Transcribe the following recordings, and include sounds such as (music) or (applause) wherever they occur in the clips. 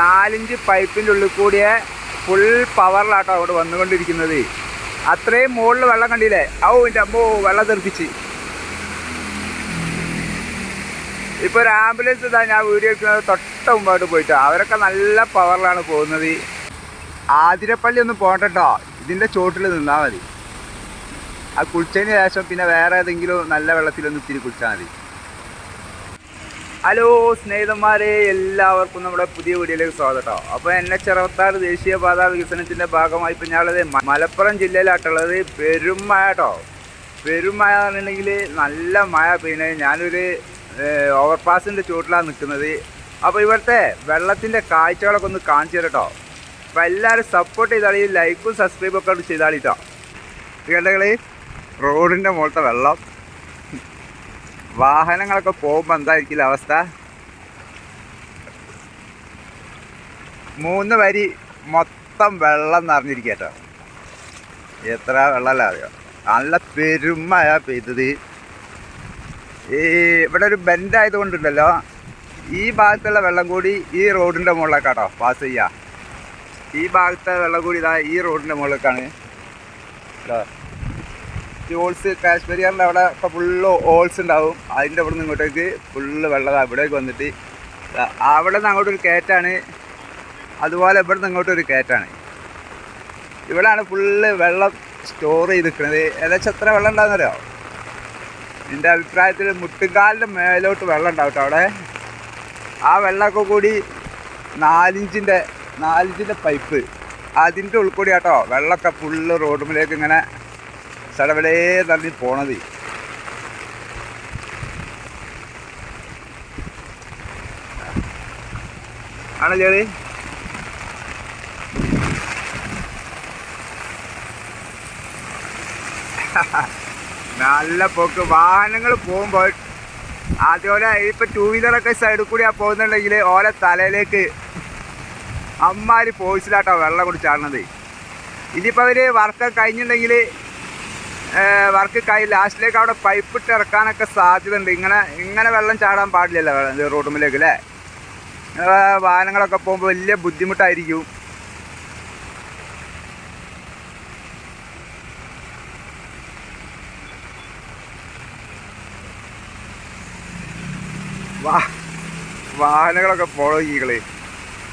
നാലിഞ്ച് പൈപ്പിന്റെ ഉള്ളിൽ കൂടിയ ഫുൾ പവറിലാട്ടോ അവിടെ വന്നുകൊണ്ടിരിക്കുന്നത്. അത്രയും മുകളിൽ വെള്ളം കണ്ടില്ലേ? ഔ എന്റെ അമ്മോ വെള്ളം തെറിപ്പിച്ച്. ഇപ്പോൾ ഒരു ആംബുലൻസ് ഇതാ ഞാൻ വീഡിയോ എടുക്കുന്നത് തൊട്ട മുമ്പായിട്ട് പോയിട്ട്. അവരൊക്കെ നല്ല പവറിലാണ് പോകുന്നത്. ആതിരപ്പള്ളി ഒന്ന് പോകണ്ടോ ഇതിന്റെ ചോട്ടിൽ നിന്നാൽ മതി. ആ കുളിച്ചതിന് ശേഷം പിന്നെ വേറെ ഏതെങ്കിലും നല്ല വെള്ളത്തിലൊന്ന് ഇത്തിരി കുളിച്ചാൽ മതി. ഹലോ സ്നേഹിതന്മാരെ എല്ലാവർക്കും നമ്മുടെ പുതിയ വീഡിയോയിലേക്ക് സ്വാഗതം. അപ്പൊ അപ്പോൾ എൻ എച്ച് അറുപത്താറ് ദേശീയപാത വികസനത്തിന്റെ ഭാഗമായി ഇപ്പം ഞാനുള്ളത് മലപ്പുറം ജില്ലയിലാട്ടുള്ളത് പെരും മഴ കേട്ടോ. പെരും മഴ എന്ന് പറഞ്ഞിട്ടുണ്ടെങ്കിൽ നല്ല മഴ പിന്നെ ഞാനൊരു ഓവർപാസിന്റെ ചുവട്ടിലാണ് നിൽക്കുന്നത്. അപ്പോൾ ഇവിടുത്തെ വെള്ളത്തിന്റെ കാഴ്ചകളൊക്കെ ഒന്ന് കാണിച്ചു തരാം കേട്ടോ അപ്പോൾ എല്ലാവരും സപ്പോർട്ട് ചെയ്താളി ലൈക്കും സബ്സ്ക്രൈബും ഒക്കെ ചെയ്താളിട്ടോ കേട്ടോ. കേട്ടകളി റോഡിന്റെ മുകളിലത്തെ വെള്ളം. വാഹനങ്ങളൊക്കെ പോകുമ്പോൾ എന്തായിരിക്കില്ല അവസ്ഥ? മൂന്ന് വരി മൊത്തം വെള്ളം നിറഞ്ഞിരിക്കട്ടോ കേട്ടോ. എത്ര വെള്ളമല്ല അറിയോ? നല്ല പെരുമഴ പെയ്തത്. ഈ ഇവിടെ ഒരു ബെൻഡ് ആയതുകൊണ്ടുണ്ടല്ലോ. ഈ ഭാഗത്തുള്ള വെള്ളം കൂടി ഈ റോഡിന്റെ മുകളിലേക്കാട്ടോ പാസ് ചെയ്യുക ഈ ഭാഗത്തെ വെള്ളം കൂടി ഇതാ ഈ റോഡിന്റെ മുകളിലേക്കാണ്. കേട്ടോ ഹോൾസ് കാശ്മീരിയാറിന്റെ അവിടെ ഇപ്പോൾ ഫുള്ള് ഓൾസ് ഉണ്ടാവും. അതിന്റെ അവിടെ നിന്ന് ഇങ്ങോട്ടേക്ക് ഫുള്ള് വെള്ളം അവിടേക്ക് വന്നിട്ട് അവിടെ നിന്ന് അങ്ങോട്ടൊരു കയറ്റാണ്. അതുപോലെ ഇവിടെ നിന്ന് ഇങ്ങോട്ടൊരു കയറ്റാണ്. ഇവിടെയാണ് ഫുള്ള് വെള്ളം സ്റ്റോർ ചെയ്ത് നിൽക്കുന്നത് ഏകദേശം എത്ര വെള്ളം ഉണ്ടാകുന്നറിയോ എന്റെ അഭിപ്രായത്തിൽ മുട്ടുകാലിന്റെ മേലോട്ട് വെള്ളം ഉണ്ടാവും അവിടെ. ആ വെള്ളമൊക്കെ കൂടി നാലിഞ്ചിന്റെ നാലിഞ്ചിന്റെ പൈപ്പ് അതിന്റെ ഉൾക്കൂടി കേട്ടോ വെള്ളമൊക്കെ ഫുള്ള് റോഡുമിലേക്ക് ഇങ്ങനെ സടവിലേ തള്ളി പോണത്. ആണ് ചേടി നല്ല പോക്ക്. വാഹനങ്ങൾ പോകുമ്പോൾ അതുപോലെ ഇപ്പം ടൂ വീലറൊക്കെ സൈഡിൽ കൂടി ആ പോകുന്നുണ്ടെങ്കിൽ ഓലെ തലയിലേക്ക് അമ്മാര് പോയിച്ചിലാട്ടോ വെള്ളം കുടിച്ചാണത് ഇനിയിപ്പോൾ അവർ വർക്ക് കഴിഞ്ഞിട്ടുണ്ടെങ്കിൽ വർക്ക് കൈ ലാസ്റ്റിലേക്ക് അവിടെ പൈപ്പ് ഇട്ട് ഇറക്കാനൊക്കെ സാധ്യത ഉണ്ട് ഇങ്ങനെ ഇങ്ങനെ വെള്ളം ചാടാൻ പാടില്ലല്ലോ റോഡുമ്പിലേക്ക് അല്ലേ ഇങ്ങനെ വാഹനങ്ങളൊക്കെ പോകുമ്പോൾ വലിയ ബുദ്ധിമുട്ടായിരിക്കും. വാ വാഹനങ്ങളൊക്കെ പോകീകൾ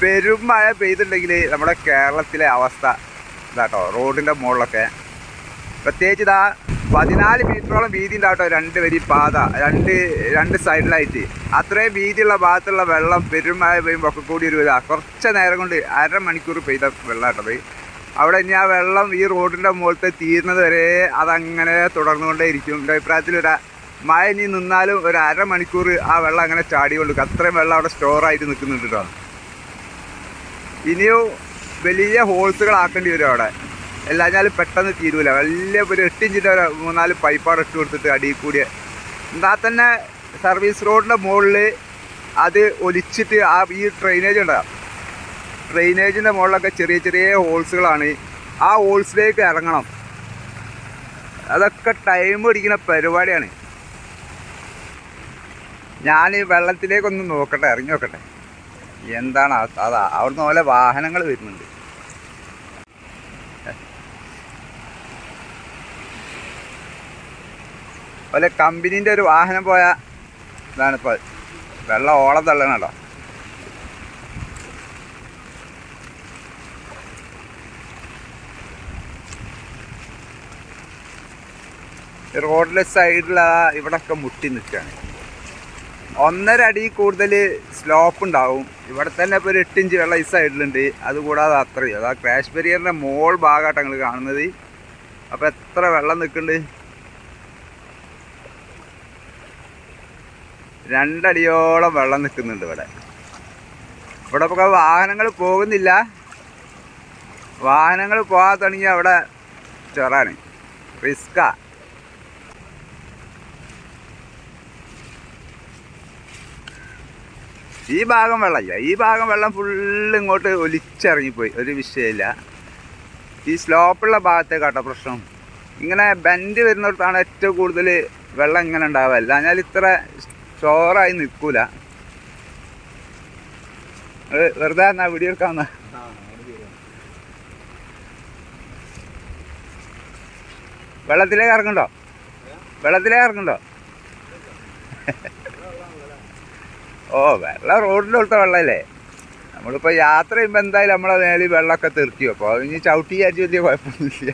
പെരും മഴ പെയ്തിട്ടുണ്ടെങ്കിൽ നമ്മുടെ കേരളത്തിലെ അവസ്ഥ. ഇതാട്ടോ റോഡിന്റെ മുകളിലൊക്കെ പ്രത്യേകിച്ച് ഇതാ പതിനാല് മീറ്ററോളം വീതി ഉണ്ടാവട്ടോ രണ്ട് വരി പാത. രണ്ട് രണ്ട് സൈഡിലായിട്ട്. അത്രയും വീതിയുള്ള ഭാഗത്തുള്ള വെള്ളം പെരുമഴ പെയ്യുമ്പോൾ ഒക്കെ കൂടി ഒരു ഇതാ. കുറച്ച് നേരം കൊണ്ട് അരമണിക്കൂർ പെയ്ത വെള്ളം പോയി അവിടെ ഇനി ആ വെള്ളം ഈ റോഡിന്റെ മുകളിലത്തെ തീരുന്നത് വരെ അതങ്ങനെ തുടർന്നുകൊണ്ടേ ഇരിക്കും എന്റെ അഭിപ്രായത്തിൽ ഒരു മഴ ഇനി നിന്നാലും ഒരു അരമണിക്കൂർ ആ വെള്ളം അങ്ങനെ ചാടി കൊണ്ട് അത്രയും വെള്ളം അവിടെ സ്റ്റോറായിട്ട് നിൽക്കുന്നുണ്ട് കേട്ടോ. ഇനിയും വലിയ ഹോൾസുകളാക്കേണ്ടി വരും അവിടെ. എല്ലാഞ്ഞാലും പെട്ടെന്ന് തീരൂല. വലിയ ഒരു എട്ട് ഇഞ്ചിന്റെ ഒരു മൂന്നാൽ പൈപ്പാട് ഇട്ട് കൊടുത്തിട്ട് അടിയിൽ കൂടി. എന്നാൽ തന്നെ സർവീസ് റോഡിന്റെ മുകളിൽ അത് ഒലിച്ചിട്ട് ആ ഈ ഡ്രെയിനേജ് ഉണ്ടാകും ഡ്രെയിനേജിന്റെ മുകളിലൊക്കെ ചെറിയ ചെറിയ ഹോൾസുകളാണ് ആ ഹോൾസിലേക്ക് ഇറങ്ങണം. അതൊക്കെ ടൈം പിടിക്കുന്ന പരിപാടിയാണ്. ഞാൻ ഈ വെള്ളത്തിലേക്കൊന്ന് നോക്കട്ടെ ഇറങ്ങി നോക്കട്ടെ. എന്താണ് അതാ അവിടുന്ന് പോലെ വാഹനങ്ങൾ വരുന്നുണ്ട്. പോലെ കമ്പനീന്റെ ഒരു വാഹനം പോയ ഇതാണ് ഇപ്പോൾ വെള്ളം ഓളം തള്ളണം കേട്ടോ. റോഡിലെ സൈഡിൽ ഇവിടൊക്കെ മുട്ടി നിൽക്കുകയാണ് ഒന്നര അടി കൂടുതൽ സ്ലോപ്പ് ഉണ്ടാവും. ഇവിടെ തന്നെ ഇപ്പോൾ ഒരു എട്ടിഞ്ച് വെള്ളം ഈ സൈഡിലുണ്ട്. അതുകൂടാതെ അത്രയും. അതാ ക്രാഷ് ബരിയറിന്റെ മോൾ ഭാഗമായിട്ടാണ് നിങ്ങൾ കാണുന്നത്. അപ്പോൾ എത്ര വെള്ളം നിൽക്കുന്നുണ്ട് രണ്ടടിയോളം വെള്ളം നിൽക്കുന്നുണ്ട് ഇവിടെ. ഇവിടെ ഇപ്പോൾ വാഹനങ്ങൾ പോകുന്നില്ല. വാഹനങ്ങൾ പോകാൻ തുടങ്ങി അവിടെ ചൊറാണ്. റിസ്ക്കാ. ഈ ഭാഗം വെള്ളമില്ല. ഈ ഭാഗം വെള്ളം ഫുള്ള് ഇങ്ങോട്ട് ഒലിച്ചിറങ്ങിപ്പോയി. ഒരു വിഷയമില്ല. ഈ സ്ലോപ്പുള്ള ഭാഗത്തെ ഭാഗത്തേക്കാട്ടോ പ്രശ്നം. ഇങ്ങനെ ബെൻഡ് വരുന്നിടത്താണ് ഏറ്റവും കൂടുതൽ വെള്ളം ഇങ്ങനെ ഉണ്ടാവുക. അല്ല ഞാൻ ഇത്ര സ്റ്റോറായി നിൽക്കൂല. വെറുതെ എന്നാ വീഡിയോ എടുക്കാമെന്നാ വെള്ളത്തിലേക്ക് ഇറങ്ങണ്ടോ വെള്ളത്തിലേക്ക് ഇറങ്ങണ്ടോ ഓ വെള്ളം റോഡിലോട്ട് വെള്ളമല്ലേ നമ്മളിപ്പോൾ യാത്ര ചെയ്യുമ്പോൾ എന്തായാലും നമ്മളെ നേരി വെള്ളമൊക്കെ തീർക്കിയോ അപ്പോൾ ഇനി ചവിട്ടി വിചാരിച്ച് വലിയ കുഴപ്പമൊന്നുമില്ല.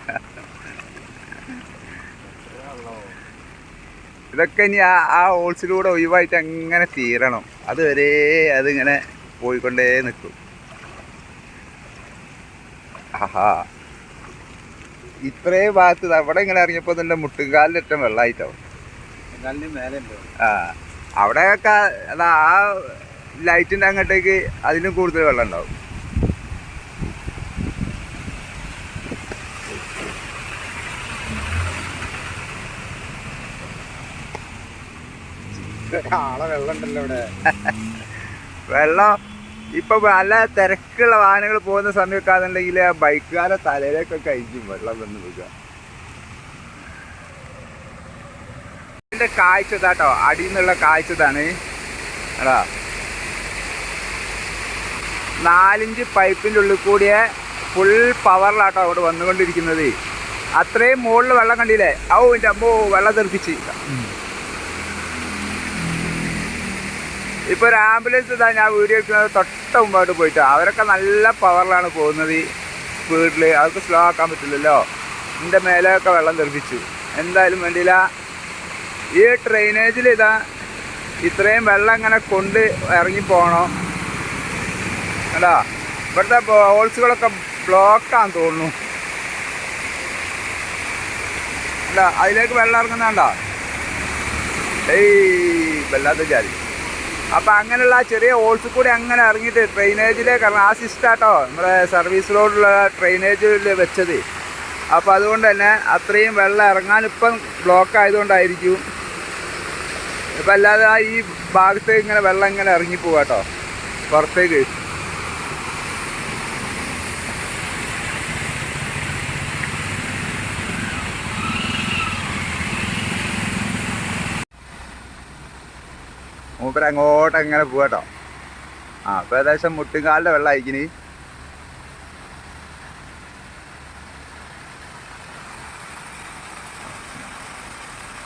ഇതൊക്കെ ഇനി ആ ആ ഹോൾസിലൂടെ ഒഴിവായിട്ട് അങ്ങനെ തീരണം? അതുവരെ അതിങ്ങനെ പോയിക്കൊണ്ടേ നിൽക്കും. ആഹാ. ഇത്രയും ഭാഗത്ത് അവിടെ ഇങ്ങനെ ഇറങ്ങിയപ്പോൾ തന്നെ മുട്ടുകാലിലറ്റം വെള്ളമായിട്ടാവും ആ. അവിടെയൊക്കെ അതാ ആ ലൈറ്റിന്റെ അങ്ങോട്ടേക്ക് അതിലും കൂടുതൽ വെള്ളം ഉണ്ടാവും. (laughs) ആളെ വെള്ളം ഉണ്ടല്ലോ ഇവിടെ. വെള്ളം. ഇപ്പൊ നല്ല തിരക്കുള്ള വാഹനങ്ങൾ പോകുന്ന ആ ബൈക്കുകാരെ തലയിലേക്കൊക്കെ അയക്കും വെള്ളം വന്ന് വെക്കുക ഇതിന്റെ കാഴ്ച ഇതാട്ടോ അടിയിൽ നിന്നുള്ള കാഴ്ച ഇതാണ്. എടാ. നാലിഞ്ച് പൈപ്പിന്റെ ഉള്ളിൽ കൂടിയ ഫുൾ പവറിലാട്ടോ അവിടെ വന്നുകൊണ്ടിരിക്കുന്നത്. അത്രയും മുകളിൽ വെള്ളം കണ്ടില്ലേ? ഔ എന്റെ അമ്മോ വെള്ളം തെറിപ്പിച്ച്. ഇപ്പൊ ഒരു ആംബുലൻസ് ഇതാ ഞാൻ വീഡിയോ എടുക്കുന്നത് തൊട്ട മുമ്പായിട്ട് പോയിട്ട്. അവരൊക്കെ നല്ല പവറിലാണ് പോകുന്നത് സ്പീഡിൽ അവർക്ക് സ്ലോ ആക്കാൻ പറ്റില്ലല്ലോ. എന്റെ മേലെയൊക്കെ വെള്ളം തെറിപ്പിച്ചു എന്തായാലും വേണ്ടിയില്ല. ഈ ഡ്രെയിനേജിൽ ഇതാ ഇത്രയും വെള്ളം ഇങ്ങനെ കൊണ്ട് ഇറങ്ങി പോകണോ അല്ല ഇവിടുത്തെ ഹോൾസുകളൊക്കെ ബ്ലോക്കാന്ന് തോന്നുന്നു. അല്ല അതിലേക്ക് വെള്ളം ഇറങ്ങുന്നുണ്ടോ ഏയ് വല്ലാത്ത ജാതി. അപ്പം അങ്ങനെയുള്ള ചെറിയ ഹോൾസിൽ കൂടി അങ്ങനെ ഇറങ്ങിയിട്ട് ഡ്രെയിനേജിലെ കാരണം ആ സിസ്റ്റാട്ടോ നമ്മുടെ സർവീസ് റോഡിലുള്ള ഡ്രെയിനേജിൽ വെച്ചത്. അപ്പോൾ അതുകൊണ്ട് തന്നെ അത്രയും വെള്ളം ഇറങ്ങാൻ ഇപ്പം ബ്ലോക്ക് ആയതുകൊണ്ടായിരിക്കും. ഇപ്പം അല്ലാതെ ആ ഈ ഭാഗത്ത് ഇങ്ങനെ വെള്ളം ഇങ്ങനെ ഇറങ്ങിപ്പോവാട്ടോ പുറത്തേക്ക്. മൂപ്പര് അങ്ങോട്ട് അങ്ങനെ പോവാട്ടോ ആ അപ്പൊ ഏകദേശം മുട്ടുകാലിന്റെ വെള്ളം അയക്കിന്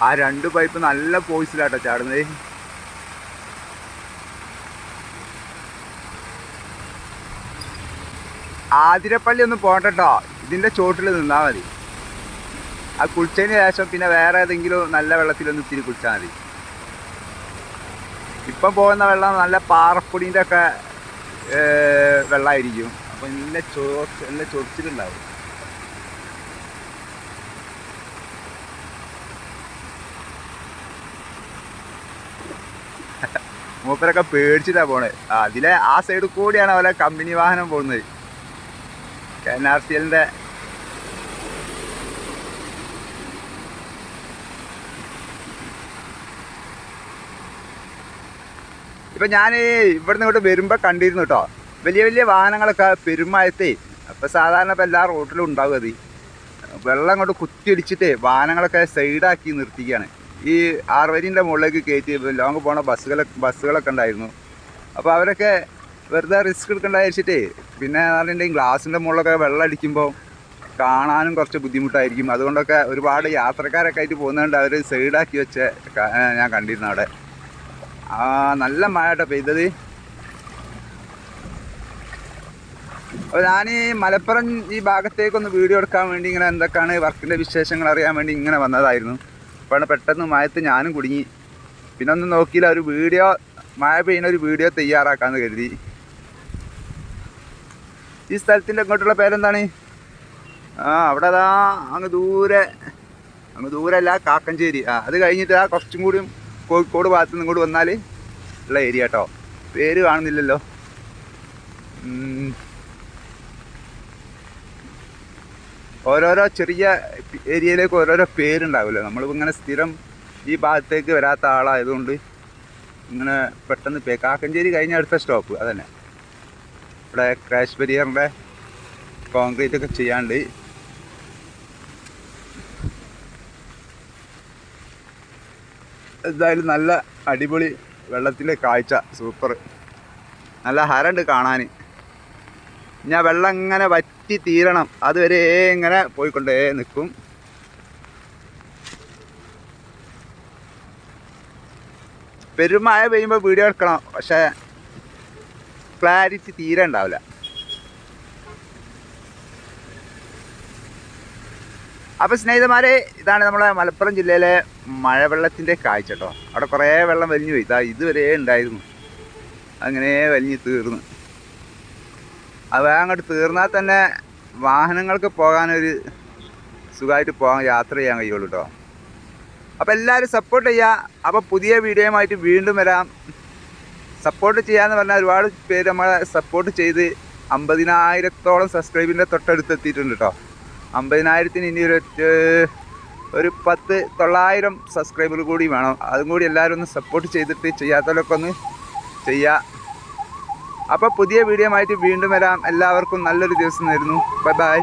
ആ രണ്ട് പൈപ്പ് നല്ല പോയിസിലാട്ടോ ചാടുന്നത്. ആതിരപ്പള്ളി ഒന്ന് പോകട്ടോ ഇതിന്റെ ചോട്ടിൽ നിന്നാ മതി. ആ കുളിച്ചതിന് ശേഷം പിന്നെ വേറെ ഏതെങ്കിലും നല്ല വെള്ളത്തിലൊന്ന് ഇത്തിരി കുളിച്ചാൽ മതി. ഇപ്പം പോകുന്ന വെള്ളം നല്ല പാറപ്പൊടിന്റെ ഒക്കെ വെള്ളമായിരിക്കും. അപ്പം നല്ല ചോർച്ച് നല്ല ചൊറിച്ചിലുണ്ടാവും (laughs) മൂപ്പരൊക്കെ പേടിച്ചിട്ടാ പോണേ. അതിലെ ആ സൈഡിൽ കൂടിയാണ് അവരെ കമ്പനി വാഹനം പോകുന്നത്. കെ എൻ ആർ സി എല്ലിന്റെ ഇപ്പൊ ഞാൻ ഇവിടുന്ന് ഇങ്ങോട്ട് വരുമ്പോ കണ്ടിരുന്നു കേട്ടോ വലിയ വലിയ വാഹനങ്ങളൊക്കെ പെരുമായത്തേ അപ്പൊ സാധാരണ ഇപ്പൊ എല്ലാ റോട്ടിലും ഉണ്ടാവും അത്. വെള്ളം കൊണ്ട് കുത്തിയടിച്ചിട്ട് വാഹനങ്ങളൊക്കെ സൈഡാക്കി നിർത്തിക്കുകയാണ് ഈ ആറുവരിന്റെ മുകളിലേക്ക് കയറ്റി ലോങ് പോണ ബസ്സുകളൊക്കെ ബസ്സുകളൊക്കെ ഉണ്ടായിരുന്നു. അപ്പോൾ അവരൊക്കെ വെറുതെ റിസ്ക് എടുക്കണ്ട വെച്ചിട്ടേ പിന്നെ പറഞ്ഞിട്ടുണ്ടെങ്കിൽ ഗ്ലാസിന്റെ മുകളിലൊക്കെ വെള്ളം അടിക്കുമ്പോൾ കാണാനും കുറച്ച് ബുദ്ധിമുട്ടായിരിക്കും. അതുകൊണ്ടൊക്കെ ഒരുപാട് യാത്രക്കാരൊക്കെ ആയിട്ട് പോകുന്നതുകൊണ്ട് അവർ സൈഡാക്കി വെച്ച ഞാൻ കണ്ടിരുന്നു അവിടെ. ആ നല്ല മഴ കേട്ടോ പെയ്തത്. അപ്പോൾ ഞാൻ ഈ മലപ്പുറം ഈ ഭാഗത്തേക്കൊന്ന് വീഡിയോ എടുക്കാൻ വേണ്ടി ഇങ്ങനെ എന്തൊക്കെയാണ് വർക്കിന്റെ വിശേഷങ്ങൾ അറിയാൻ വേണ്ടി ഇങ്ങനെ വന്നതായിരുന്നു. അപ്പോൾ പെട്ടെന്ന് മഴത്ത് ഞാനും കുടുങ്ങി. പിന്നെ ഒന്നും നോക്കിയില്ല ഒരു വീഡിയോ മഴ പെയ്യുന്ന ഒരു വീഡിയോ തയ്യാറാക്കാന്ന് കരുതി. ഈ സ്ഥലത്തിന്റെ ഇങ്ങോട്ടുള്ള പേരെന്താണ്? ആ അവിടെ അതാ അങ്ങ് ദൂരെ അങ്ങ് ദൂരെ അല്ല കാക്കഞ്ചേരി. ആ അത് കഴിഞ്ഞിട്ട് ആ കുറച്ചും കൂടിയും കോഴിക്കോട് ഭാഗത്ത് നിന്ന് ഇങ്ങോട്ട് വന്നാൽ ഉള്ള ഏരിയ കേട്ടോ പേര് കാണുന്നില്ലല്ലോ. ഓരോരോ ചെറിയ ഏരിയയിലേക്ക് ഓരോരോ പേരുണ്ടാവുമല്ലോ നമ്മളിപ്പോൾ ഇങ്ങനെ സ്ഥിരം ഈ ഭാഗത്തേക്ക് വരാത്ത ആളായതുകൊണ്ട് ഇങ്ങനെ പെട്ടെന്ന് പേ കാക്കഞ്ചേരി കഴിഞ്ഞ അടുത്ത സ്റ്റോപ്പ് അതന്നെ. ഇവിടെ ക്രാഷ് ബരിയറിന്റെ കോൺക്രീറ്റ് ഒക്കെ ചെയ്യാണ്ട് എന്തായാലും നല്ല അടിപൊളി വെള്ളത്തിന്റെ കാഴ്ച. സൂപ്പർ. നല്ല ഹരണ്ട് കാണാൻ ഞാൻ വെള്ളം ഇങ്ങനെ വറ്റി തീരണം. അതുവരെ ഇങ്ങനെ പോയിക്കൊണ്ടേ നിൽക്കും. പെരുമഴ പെയ്യുമ്പോൾ വീഡിയോ എടുക്കണം. പക്ഷേ ക്ലാരിറ്റി തീരെ ഉണ്ടാവില്ല. അപ്പോൾ സ്നേഹിതന്മാരെ ഇതാണ് നമ്മളെ മലപ്പുറം ജില്ലയിലെ മഴവെള്ളത്തിന്റെ കാഴ്ച കേട്ടോ. അവിടെ കുറേ വെള്ളം വലിഞ്ഞു പോയി. ഇതാ ഇതുവരെ ഉണ്ടായിരുന്നു. അങ്ങനെ വലിഞ്ഞ് തീർന്നു. അത് അങ്ങോട്ട് തീർന്നാൽ തന്നെ വാഹനങ്ങൾക്ക് പോകാനൊരു സുഖമായിട്ട് പോകാൻ യാത്ര ചെയ്യാൻ കഴിയുള്ളൂ കേട്ടോ. അപ്പോൾ എല്ലാവരും സപ്പോർട്ട് ചെയ്യുക. അപ്പോൾ പുതിയ വീഡിയോയുമായിട്ട് വീണ്ടും വരാം. സപ്പോർട്ട് ചെയ്യാന്ന് പറഞ്ഞാൽ ഒരുപാട് പേര് നമ്മളെ സപ്പോർട്ട് ചെയ്ത് അമ്പതിനായിരത്തോളം സബ്സ്ക്രൈബിന്റെ തൊട്ടടുത്ത് എത്തിയിട്ടുണ്ട് കേട്ടോ. അമ്പതിനായിരത്തിന് ഇനി ഒരു ഒരു പത്ത് തൊള്ളായിരം സബ്സ്ക്രൈബർ കൂടി വേണം. അതും കൂടി എല്ലാവരും ഒന്ന് സപ്പോർട്ട് ചെയ്തിട്ട് ചെയ്യാത്തവരൊക്കെ ഒന്ന് ചെയ്യുക അപ്പോൾ പുതിയ വീഡിയോ ആയിട്ട് വീണ്ടും വരാം. എല്ലാവർക്കും നല്ലൊരു ദിവസം നേരുന്നു ബൈ ബൈ